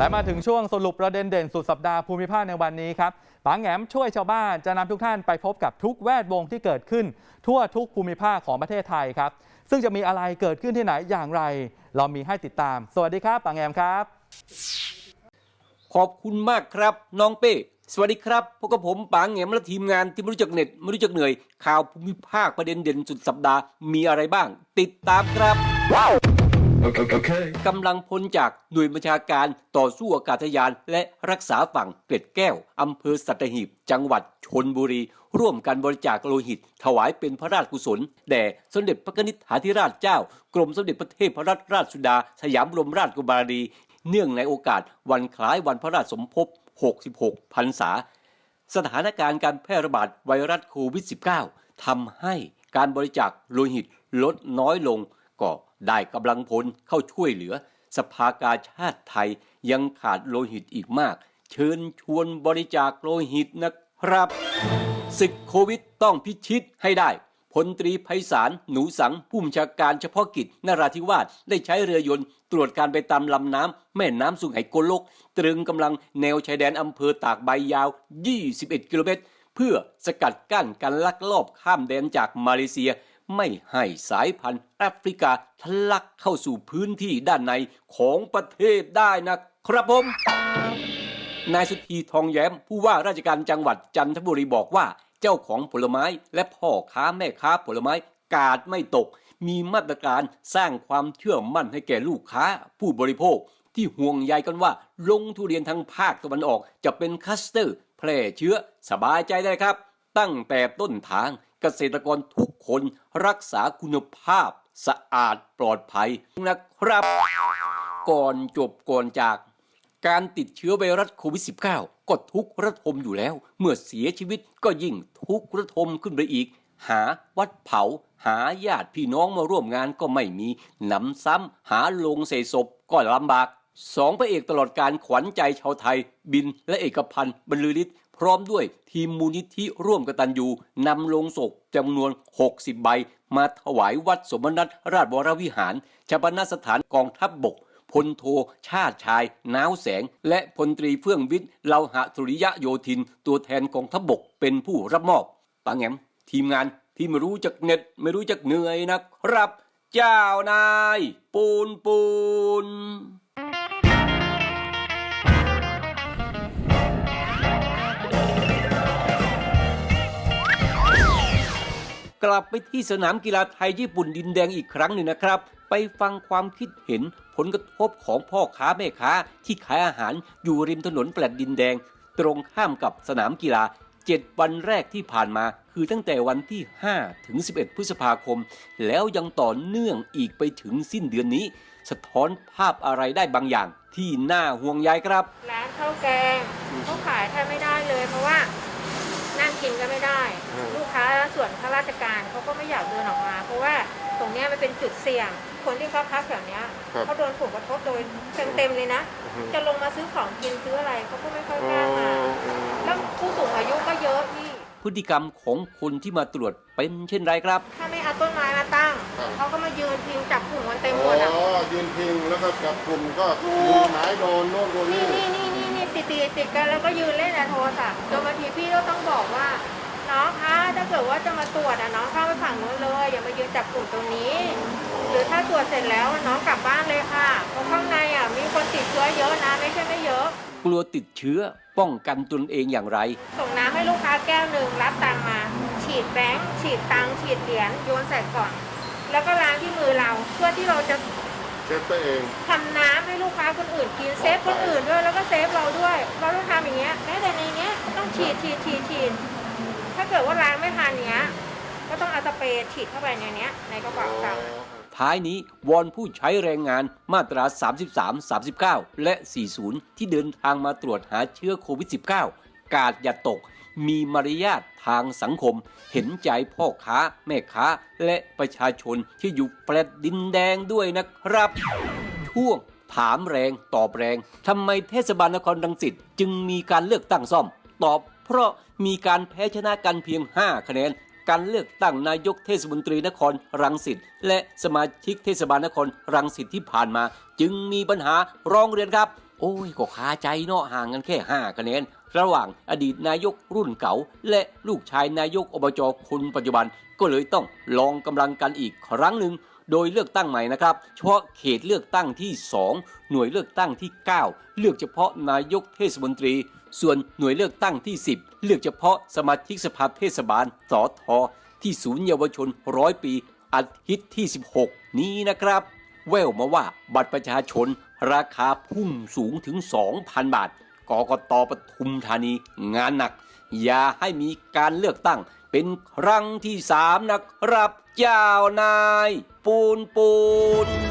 และมาถึงช่วงสรุปประเด็นเด่นสุดสัปดาห์ภูมิภาคในวันนี้ครับป๋าแหงมช่วยชาวบ้านจะนำทุกท่านไปพบกับทุกแวดวงที่เกิดขึ้น ทั่วทุกภูมิภาคของประเทศไทยครับ ซึ่งจะมีอะไรเกิดขึ้นที่ไหนอย่างไร เรามีให้ติดตาม สวัสดีครับป๋าแหงมครับ ขอบคุณมากครับ น้องเป้สวัสดีครับพบกับผมป๋าแหงมและทีมงานที่ไม่รู้จักเหน็ดไม่รู้จักเหนื่อยข่าวภูมิภาคประเด็นเด่นสุดสัปดาห์มีอะไรบ้าง ติดตามครับ กำลังพลจากหน่วยบัญชาการต่อสู้อากาศยานและรักษาฝั่งเกล็ดแก้ว อำเภอสัตหีบ จังหวัดชนบุรี ร่วมกันบริจาคโลหิต ถวายเป็นพระราชกุศล แด่สมเด็จพระนิธิฐาธิราชเจ้า กรมสมเด็จพระเทพรัตนราชสุดา สยามบรมราชกุมารี เนื่องในโอกาสวันคล้ายวันพระราชสมภพ 66 พรรษา สถานการณ์การแพร่ระบาดไวรัสโควิด -19 ทำให้การบริจาคโลหิตลดน้อยลงก็ ได้กำลังพลเข้าช่วยเหลือ สภากาชาติไทยยังขาดโลหิตอีกมาก เชิญชวนบริจาคโลหิตนะครับศึกโควิดต้องพิชิตให้ได้พลตรีไพศาลหนูสังผู้บัญชาการเฉพาะกิจนราธิวาสได้ใช้เรือยนต์ตรวจการไปตามลำน้ำแม่น้ำสุไหงโกลก ตรึงกำลังแนวชายแดนอำเภอตากใบยาว 21 กิโลเมตร เพื่อสกัดกั้นการลักลอบข้ามแดนจากมาเลเซีย ไม่ให้สายพันธุ์แอฟริกาทะลักเข้าสู่พื้นที่ด้านในของประเทศได้นะครับผม นายสุธีทองแย้มผู้ว่าราชการจังหวัดจันทบุรีบอกว่า เจ้าของผลไม้และพ่อค้าแม่ค้าผลไม้กาดไม่ตก มีมาตรการสร้างความเชื่อมั่นให้แก่ลูกค้าผู้บริโภคที่ห่วงใยกันว่าลงทุเรียนทางภาคตะวันออกจะเป็นคัสเตอร์ แพร่เชื้อสบายใจได้ครับ ตั้งแต่ต้นทาง เกษตรกรทุกคนรักษาคุณภาพสะอาดปลอดภัยนะครับ ก่อนจบก่อนจากการติดเชื้อไวรัสโควิด -19 ก็ทุกระทมอยู่แล้ว เมื่อเสียชีวิตก็ยิ่งทุกระทมขึ้นไปอีก หาวัดเผา หาญาติพี่น้องมาร่วมงานก็ไม่มีหนำซ้ำหาลงใส่ศพก็ลำบากสองพระเอกตลอดการขวัญใจชาวไทย บินและเอกพันธ์บรรลือฤทธิ์ พร้อมด้วยทีมมูลนิธิร่วมกตันยูนำลงศพจำนวน 60 ใบ มาถวายวัดสมนัตราชวรวิหารชาปนสถานกองทัพบบกพลโทชาติชายน้าวแสง และพลตรีเฟื่องวิทย์เลาหะสุริยะโยธิน ตัวแทนกองทัพบบกเป็นผู้รับมอบปังแงมทีมงานที่ไม่รู้จักเหน็ดไม่รู้จักเหนื่อยนะครับ เจ้านาย ปูนปูน กลับไปที่สนามกีฬาไทยญี่ปุ่นดินแดงอีกครั้งหนึ่งนะครับ ไปฟังความคิดเห็นผลกระทบของพ่อค้าแม่ค้าที่ขายอาหารอยู่ริมถนนแปลดดินแดง ตรงข้ามกับสนามกีฬา 7 วันแรกที่ผ่านมา คือตั้งแต่วันที่ 5 ถึง 11 พฤษภาคม แล้วยังต่อเนื่องอีกไปถึงสิ้นเดือนนี้ สะท้อนภาพอะไรได้บางอย่างที่น่าห่วงใยครับ ร้านข้าวแกงเขาขายแทบไม่ได้เลยเพราะว่า กินก็ไม่ได้ลูกค้าส่วนข้าราชการเขาก็ไม่อยากเดินออกมา เพราะว่าตรงเนี้ยมันเป็นจุดเสี่ยง คนที่เขาพักแบบเนี้ยครับเขาโดนผลกระทบโดยเต็มๆเลยนะจะลงมาซื้อของกินซื้ออะไรเขาก็ไม่ค่อยกล้ามาแล้วผู้สูงอายุก็เยอะพี่ พฤติกรรมของคนที่มาตรวจเป็นเช่นไรครับ ถ้าไม่เอาต้นไม้มาตั้งครับ เขาก็มายืนพิงจับกลุ่มกันเต็มหมอ๋อดอะยืนพิงแล้วก็จับกลุ่มก็ถูกมือไม้โดนโน่นโดนนี่นี่นี่นี่นี่นี่ ติดติดติดกันแล้วก็ยืนเล่นในโทรศัพท์จนบางทีพี่ก็ต้องบอกว่าน้องคะถ้าเกิดว่าจะมาตรวจอะน้องเข้าไปฝั่งนู้นเลยอย่ามายืนจับกลุ่มตรงนี้ หรือถ้าตรวจเสร็จแล้วน้องกลับบ้านเลยค่ะเพราะข้างในอะมีคนติดเชื้อเยอะนะไม่ใช่ไม่เยอะ กลัวติดเชื้อป้องกันตนเองอย่างไร ส่งน้ำให้ลูกค้าแก้วหนึ่งรับตังค์มา ฉีดแบงค์ฉีดตังค์ฉีดเหรียญโยนใส่กล่องแล้วก็ล้างที่มือเราเพื่อที่เราจะ เช็ดตัวเองทำน้ำให้ลูกค้าคนอื่นกินเซฟคนอื่นด้วยแล้วก็เซฟเราด้วย เราต้องทำอย่างเงี้ยแม้แต่ในเนี้ยต้องฉีดฉีดฉีดฉีดถ้าเกิดว่าล้างไม่ทันเนี้ย ก็ต้องเอาสเปรย์ฉีดเข้าไปในเนี้ยในกระเป๋าตังค์ท้ายนี้วอนผู้ใช้แรงงานมาตรา 33 39 และ 40 ที่เดินทางมาตรวจหาเชื้อโควิด -19 กาดอย่าตก มีมารยาททางสังคม เห็นใจพ่อค้าแม่ค้าและประชาชนที่อยู่แฟลตดินแดงด้วยนะครับช่วงถามแรงตอบแรงทำไมเทศบาลนครรังสิตจึงมีการเลือกตั้งซ่อม ตอบ เพราะมีการแพ้ชนะกันเพียง 5 คะแนน การเลือกตั้งนายกเทศมนตรีนครรังสิตและสมาชิกเทศบาลนครรังสิตที่ผ่านมา จึงมีปัญหาร้องเรียนครับ โอ้ยก็คาใจเนาะห่างกันแค่5คะแนน ระหว่างอดีตนายกรุ่นเก่า และลูกชายนายกอบจคนปัจจุบัน ก็เลยต้องลองกำลังกันอีกครั้งหนึ่งโดยเลือกตั้งใหม่นะครับ เฉพาะเขตเลือกตั้งที่ 2 หน่วยเลือกตั้งที่ 9 เลือกเฉพาะนายกเทศมนตรี ส่วนหน่วยเลือกตั้งที่ 10 เลือกเฉพาะสมาชิกสภาเทศบาลสอทอที่ศูนย์เยาวชนร้อยปีอาทิตย์ที่ 16 นี้นะครับ แววมาว่าบัตรประชาชน ราคาพุ่งสูงถึง 2,000 บาท กกตปทุมธานีงานหนัก อย่าให้มีการเลือกตั้ง เป็นครั้งที่สามนะครับเจ้านาย ปูนปูน